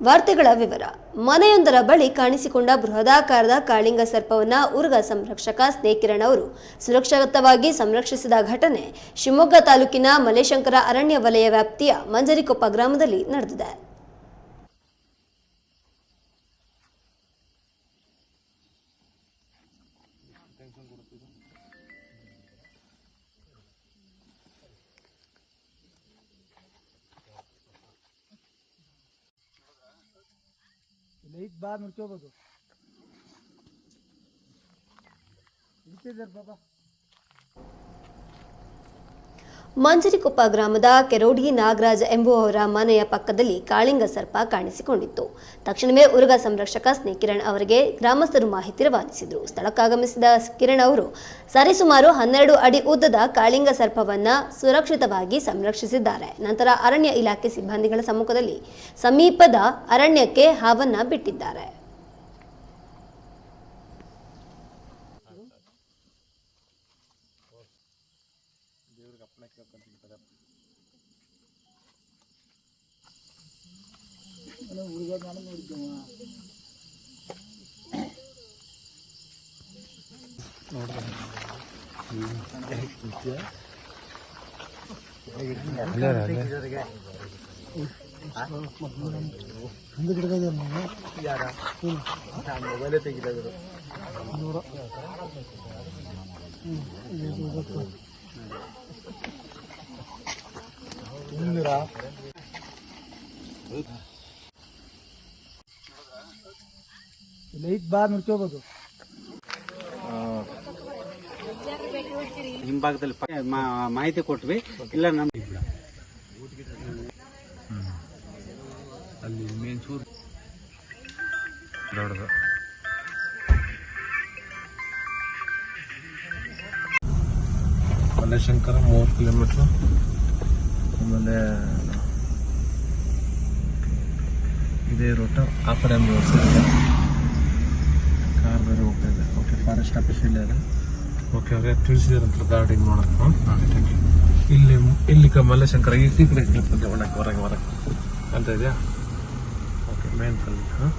ವಾರ್ತೆಗಳ ವಿವರ. ಮನೆಯೊಂದರ ಬಳಿ ಕಾಣಿಸಿಕೊಂಡ ಬೃಹದಾಕಾರದ ಕಾಳಿಂಗ ಸರ್ಪವನ್ನ ಉರ್ಗ ಸಂರಕ್ಷಕ ಸ್ನೇಕಿರಣ್ ಅವರು ಸುರಕ್ಷಿತವಾಗಿ ಸಂರಕ್ಷಿಸಿದ ಘಟನೆ ಶಿವಮೊಗ್ಗ ತಾಲೂಕಿನ ಮಲೇಶಂಕರ ಅರಣ್ಯ ವಲಯ ವ್ಯಾಪ್ತಿಯ ಮಂಜರಿಕೊಪ್ಪ ಗ್ರಾಮದಲ್ಲಿ ನಡೆದಿದೆ. ಲೈಟ್ ಬಾರ್ ನೋಡ್ಕೋಬೋದು ಇರ್ತಿದ್ದಾರೆ ಬಾಬಾ ಮಂಜರಿಕೊಪ್ಪ ಗ್ರಾಮದ ಕೆರೋಡಿ ನಾಗರಾಜ್ ಎಂಬುವವರ ಮನೆಯ ಪಕ್ಕದಲ್ಲಿ ಕಾಳಿಂಗ ಸರ್ಪ ಕಾಣಿಸಿಕೊಂಡಿತ್ತು. ತಕ್ಷಣವೇ ಉರುಗ ಸಂರಕ್ಷಕ ಸ್ನೇಕಿರಣ್ ಅವರಿಗೆ ಗ್ರಾಮಸ್ಥರು ಮಾಹಿತಿ ರವಾನಿಸಿದರು. ಸ್ಥಳಕ್ಕಾಗಮಿಸಿದ ಕಿರಣ್ ಅವರು, ಸರಿಸುಮಾರು ಹನ್ನೆರಡು ಅಡಿ ಉದ್ದದ ಕಾಳಿಂಗ ಸರ್ಪವನ್ನು ಸುರಕ್ಷಿತವಾಗಿ ಸಂರಕ್ಷಿಸಿದ್ದಾರೆ. ನಂತರ ಅರಣ್ಯ ಇಲಾಖೆ ಸಿಬ್ಬಂದಿಗಳ ಸಮ್ಮುಖದಲ್ಲಿ ಸಮೀಪದ ಅರಣ್ಯಕ್ಕೆ ಹಾವನ್ನು ಬಿಟ್ಟಿದ್ದಾರೆ. ಹುಡುಗ ನಾನು ನೋಡಿದ್ದವ ಲೈಟ್ ಬಾರ್ ನೋಡ್ಕೋಬೋದು. ಹಿಂಭಾಗದಲ್ಲಿ ಮಾ- ಮಾಹಿತಿ ಕೊಟ್ವಿ. ಇಲ್ಲ ನಮ್ ದೊಡ್ಡದು. ಮಲ್ಲೇಶಂಕರ ಮೂರು ಕಿಲೋಮೀಟ್ರು. ಆಮೇಲೆ ಇದೇ ರೂಟು ಆ ಕಡೆ ಮೂರು ಕಾರ್ ಬೇರೆ ಹೋಗ್ತಾ ಇದೆ. ಓಕೆ ಫಾರೆಸ್ಟ್ ಆಫೀಸ್ ಇಲ್ಲೇ ಇದೆ. ಓಕೆ ಅವ್ರೆ ತಿಳಿಸಿದಾರಂತ ಗಾರ್ಡಿಂಗ್ ಮಾಡೋದು ಇಲ್ಲಿ ಇಲ್ಲಿ ಮಲ್ಲೇಶಂಕರ ಈ ಬಂದೆ ಹೊರಗೆ ಹೊರಗೆ. ಅಂತ ಇದೆಯಾ? ಓಕೆ ಮೇನ್ ಕಲ್ಲಿ ಹಾಂ?